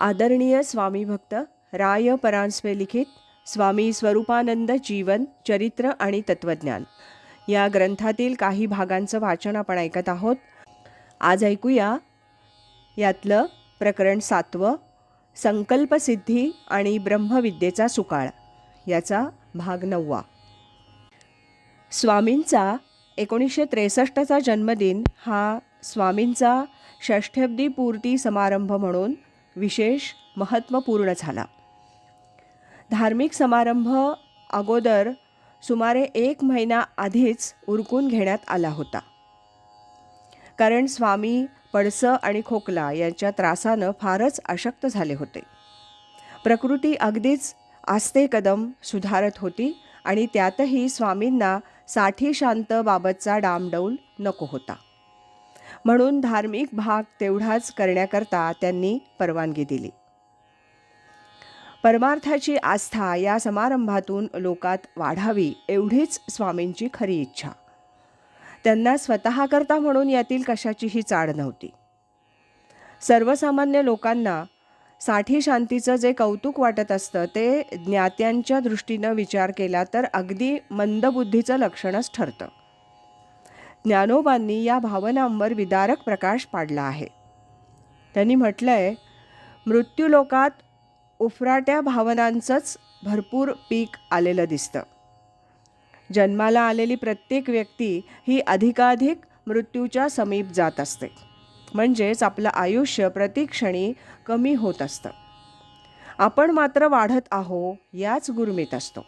आदरणीय स्वामी भक्त राय परांजपे लिखित स्वामी स्वरूपानंद जीवन चरित्र आणि तत्वज्ञान या ग्रंथातील काही भागांचं वाचन आपण ऐकत आहोत. आज ऐकूया यातलं प्रकरण सातवं संकल्पसिद्धी आणि ब्रह्मविद्येचा सुकाळ. याचा भाग नववा. स्वामींचा एकोणीसशे त्रेसष्टचा जन्मदिन हा स्वामींचा षष्ठब्दी पूर्ती समारंभ म्हणून विशेष महत्त्वपूर्ण झाला. धार्मिक समारंभ अगोदर सुमारे एक महिना आधीच उरकून घेण्यात आला होता. कारण स्वामी पडसं आणि खोकला यांच्या त्रासानं फारच अशक्त झाले होते. प्रकृती अगदीच आस्ते कदम सुधारत होती आणि त्यातही स्वामींना साठी शांत बाबतचा डामडौल नको होता. म्हणून धार्मिक भाग तेवढाच करण्याकरता त्यांनी परवानगी दिली. परमार्थाची आस्था या समारंभातून लोकात वाढावी एवढीच स्वामींची खरी इच्छा. त्यांना स्वतःकरता म्हणून यातील कशाचीही चाड नव्हती. सर्वसामान्य लोकांना साठी शांतीचं जे कौतुक वाटत असतं ते ज्ञात्यांच्या दृष्टीनं विचार केला तर अगदी मंदबुद्धीचं लक्षणच ठरतं. ज्ञानोबांनी या भावनांवर विदारक प्रकाश पाडला आहे. त्यांनी म्हटलं आहे मृत्यूलोकात उफराट्या भावनांचंच भरपूर पीक आलेलं दिसतं. जन्माला आलेली प्रत्येक व्यक्ती ही अधिकाधिक मृत्यूच्या समीप जात असते. म्हणजेच आपलं आयुष्य प्रतिक्षणी कमी होत असतं. आपण मात्र वाढत आहो याच गुरमीत असतो.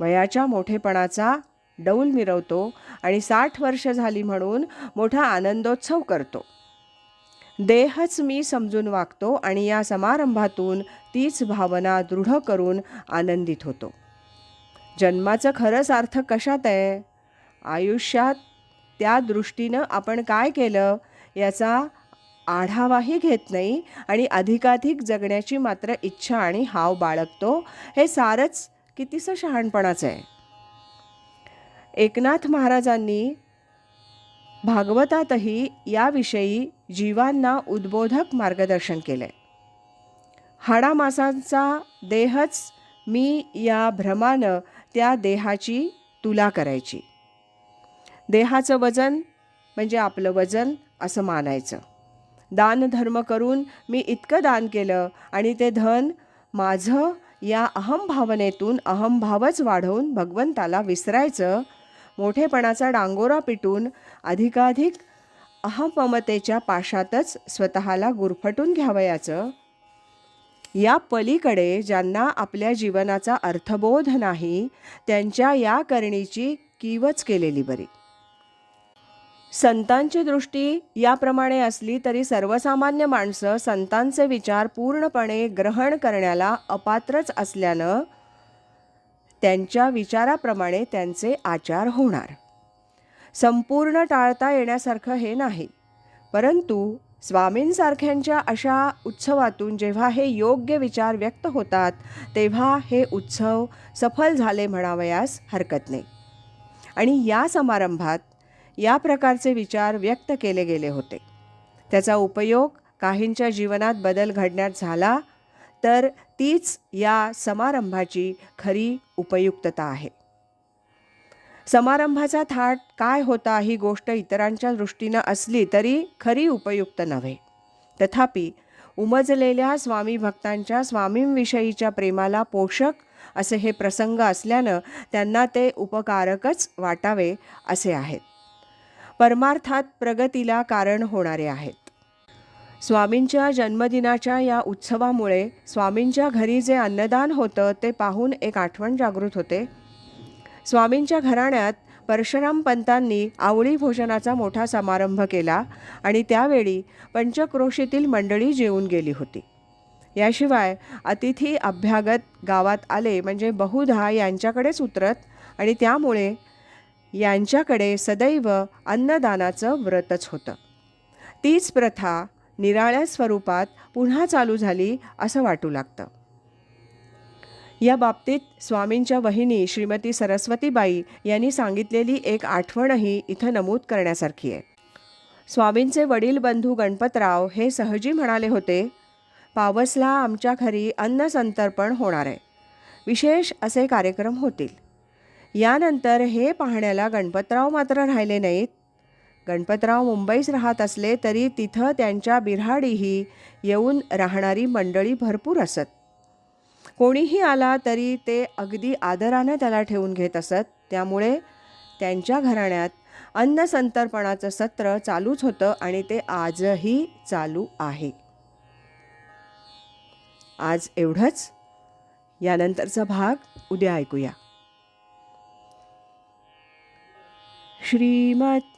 वयाच्या मोठेपणाचा डौल मिरवतो आणि साठ वर्ष झाली म्हणून मोठा आनंदोत्सव करतो. देहच मी समजून वागतो आणि या समारंभातून तीच भावना दृढ करून आनंदित होतो. जन्माचं खरं सार्थ कशात आहे? आयुष्यात त्या दृष्टीनं आपण काय केलं याचा आढावाही घेत नाही आणि अधिकाधिक जगण्याची मात्र इच्छा आणि हाव बाळगतो हे सारंच कितीसं शहाणपणाचं आहे. एकनाथ महाराजांनी भागवतातही याविषयी जीवांना उद्बोधक मार्गदर्शन केले. आहे हाडामासांचा देहच मी या भ्रमानं त्या देहाची तुला करायची. देहाचं वजन म्हणजे आपलं वजन असं मानायचं. दानधर्म करून मी इतकं दान केलं आणि ते धन माझं या अहमभावनेतून अहमभावच वाढवून भगवंताला विसरायचं मोठेपणाचा डांगोरा पिटून अधिकाधिक अहममतेच्या पाशातच स्वतःला गुरफटून घ्यावयाचं. या पलीकडे ज्यांना आपल्या जीवनाचा अर्थबोध नाही त्यांच्या या करणीची कीवच केलेली बरी. संतांची दृष्टी याप्रमाणे असली तरी सर्वसामान्य माणसं संतांचे विचार पूर्णपणे ग्रहण करण्याला अपात्रच असल्यानं त्यांच्या विचाराप्रमाणे त्यांचे आचार होणार. संपूर्ण टाळता येण्यासारखं हे नाही. परंतु स्वामींसारख्यांच्या अशा उत्सवातून जेव्हा हे योग्य विचार व्यक्त होतात तेव्हा हे उत्सव सफल झाले म्हणावयास हरकत नाही. आणि या समारंभात या प्रकारचे विचार व्यक्त केले गेले होते. त्याचा उपयोग काहींच्या जीवनात बदल घडण्यात झाला तर तीच या समारंभाची खरी उपयुक्तता आहे. समारंभाचा थाट काय होता ही गोष्ट इतरांच्या दृष्टीनं असली तरी खरी उपयुक्त नव्हे. तथापि उमजलेल्या स्वामी भक्तांच्या स्वामींविषयीच्या प्रेमाला पोषक असे हे प्रसंग असल्यानं त्यांना ते उपकारकच वाटावे असे आहेत. परमार्थात प्रगतीला कारण होणारे आहेत. स्वामींच्या जन्मदिनाच्या या उत्सवामुळे स्वामींच्या घरी जे अन्नदान होतं ते पाहून एक आठवण जागृत होते. स्वामींच्या घराण्यात परशुराम पंतांनी आवळी भोजनाचा मोठा समारंभ केला आणि त्यावेळी पंचक्रोशीतील मंडळी जेवून गेली होती. याशिवाय अतिथी अभ्यागत गावात आले म्हणजे बहुधा यांच्याकडेच उतरत आणि त्यामुळे यांच्याकडे सदैव अन्नदानाचं व्रतच होतं. तीच प्रथा निराळ्या स्वरूपात पुन्हा चालू झाली असं वाटू लागतं. या बाबतीत स्वामींच्या वहिनी श्रीमती सरस्वतीबाई यांनी सांगितलेली एक आठवणही इथं नमूद करण्यासारखी आहे. स्वामींचे वडील बंधू गणपतराव हे सहजी म्हणाले होते पावसला आमच्या घरी अन्नसंतर्पण होणार आहे. विशेष असे कार्यक्रम होतील. यानंतर हे पाहण्याला गणपतराव मात्र राहिले नाहीत. गणपतराव मुंबईस राहत असले तरी तिथं त्यांच्या बिऱ्हाडीही येऊन राहणारी मंडळी भरपूर असत. कोणीही आला तरी ते अगदी आदरानं त्याला ठेवून घेत असत. त्यामुळे त्यांच्या घराण्यात अन्नसंतर्पणाचं सत्र चालूच होतं आणि ते आजही चालू आहे. आज एवढंच. यानंतरचा भाग उद्या ऐकूया. श्रीमत